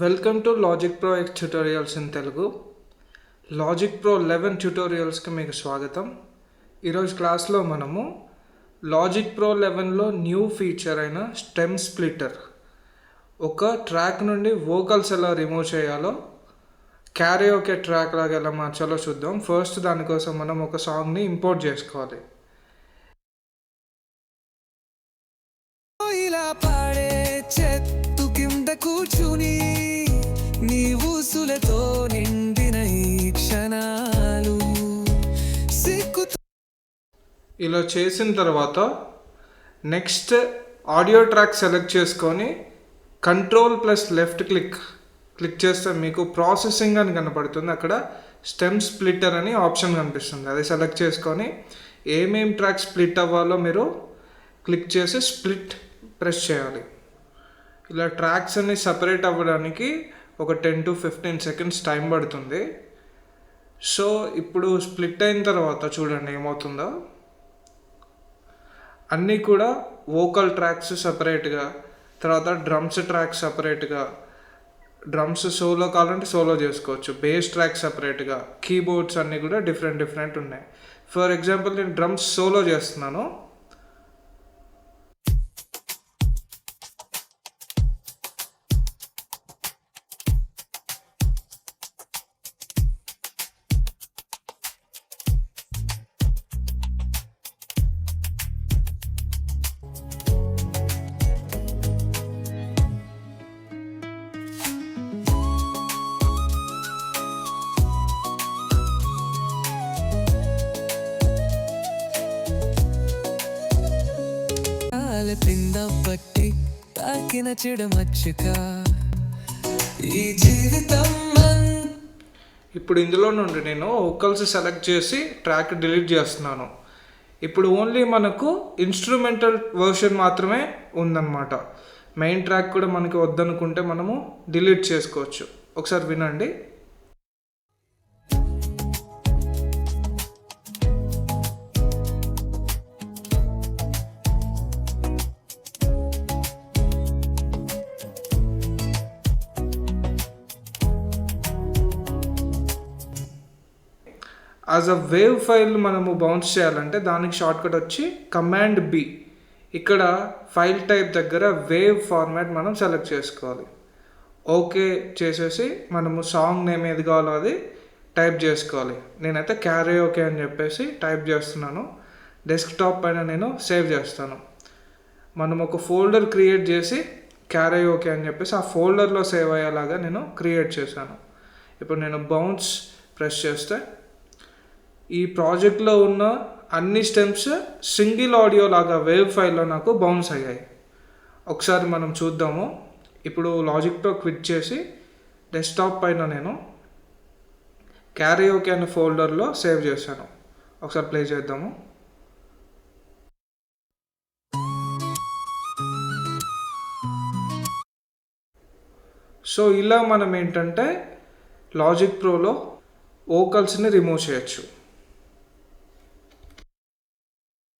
Welcome to Logic Pro X tutorials in Telugu Logic Pro eleven ట్యూటోరియల్స్కి మీకు స్వాగతం. ఈరోజు క్లాస్లో మనము లాజిక్ ప్రో లెవెన్లో న్యూ ఫీచర్ అయిన స్టెమ్ స్ప్లిటర్ ఒక ట్రాక్ నుండి వోకల్స్ ఎలా రిమూవ్ చేయాలో క్యారీ ఒకే ట్రాక్ లాగా ఎలా మార్చాలో చూద్దాం. ఫస్ట్ దానికోసం మనం ఒక సాంగ్ని ఇంపోర్ట్ చేసుకోవాలి. ఇలా కూర్చుని నీ ఊసులతో నిండిన ఈ క్షణాలు. ఇలా చేసిన తర్వాత నెక్స్ట్ ఆడియో ట్రాక్ సెలెక్ట్ చేసుకొని control plus left click click చేస్తే మీకు ప్రాసెసింగ్ అని కనపడుతుంది. అక్కడ స్టెమ్ స్ప్లిట్టర్ అని ఆప్షన్ కనిపిస్తుంది. అది సెలెక్ట్ చేసుకొని ఏమేం ట్రాక్ స్ప్లిట్ అవ్వాలో మీరు క్లిక్ చేసి స్ప్లిట్ ప్రెస్ చేయాలి. ఇలా ట్రాక్స్ అన్ని సపరేట్ అవ్వడానికి ఒక ten to fifteen seconds time పడుతుంది. సో ఇప్పుడు స్ప్లిట్ అయిన తర్వాత చూడండి ఏమవుతుందో. అన్నీ కూడా వోకల్ ట్రాక్స్ సపరేట్గా తర్వాత డ్రమ్స్ ట్రాక్ సపరేట్గా డ్రమ్స్ సోలో కావాలంటే సోలో చేసుకోవచ్చు బేస్ ట్రాక్ సపరేట్గా కీబోర్డ్స్ అన్నీ కూడా డిఫరెంట్ డిఫరెంట్ ఉన్నాయి. ఫర్ ఎగ్జాంపుల్ నేను డ్రమ్స్ సోలో చేస్తున్నాను. కాల పట్టి తాకిన చెడమచ్చుక ఈ జీవితం ఇప్పుడు ఇందులో నుండి నేను వోకల్స్ సెలెక్ట్ చేసి ట్రాక్ డిలీట్ చేస్తున్నాను. ఇప్పుడు ఓన్లీ మనకు ఇన్స్ట్రుమెంటల్ వర్షన్ మాత్రమే ఉందన్నమాట. మెయిన్ ట్రాక్ కూడా మనకి వద్దనుకుంటే మనము డిలీట్ చేసుకోవచ్చు. ఒకసారి వినండి. యాజ్ అ వేవ్ ఫైల్ మనము బౌన్స్ చేయాలంటే దానికి షార్ట్ కట్ వచ్చి కమాండ్ బి ఇక్కడ ఫైల్ టైప్ దగ్గర వేవ్ ఫార్మాట్ మనం సెలెక్ట్ చేసుకోవాలి. ఓకే చేసేసి మనము సాంగ్ నేమ్ ఏది కావాలో అది టైప్ చేసుకోవాలి. నేనైతే క్యారీ ఓకే అని చెప్పేసి టైప్ చేస్తున్నాను. డెస్క్టాప్ పైన నేను సేవ్ చేస్తాను. మనం ఒక ఫోల్డర్ క్రియేట్ చేసి క్యారీ ఓకే అని చెప్పేసి ఆ ఫోల్డర్లో సేవ్ అయ్యేలాగా నేను క్రియేట్ చేశాను. ఇప్పుడు నేను బౌన్స్ ప్రెస్ చేస్తే ఈ ప్రాజెక్ట్లో ఉన్న అన్ని స్టెమ్స్ సింగిల్ ఆడియో లాగా వేవ్ ఫైల్లో నాకు బౌన్స్ అయ్యాయి. ఒకసారి మనం చూద్దాము. ఇప్పుడు లాజిక్తో క్విట్ చేసి డెస్క్టాప్ పైన నేను క్యారీ ఓకే అనే ఫోల్డర్లో సేవ్ చేశాను. ఒకసారి ప్లే చేద్దాము. సో ఇలా మనం ఏంటంటే లాజిక్ ప్రోలో ఓకల్స్ని రిమూవ్ చేయొచ్చు.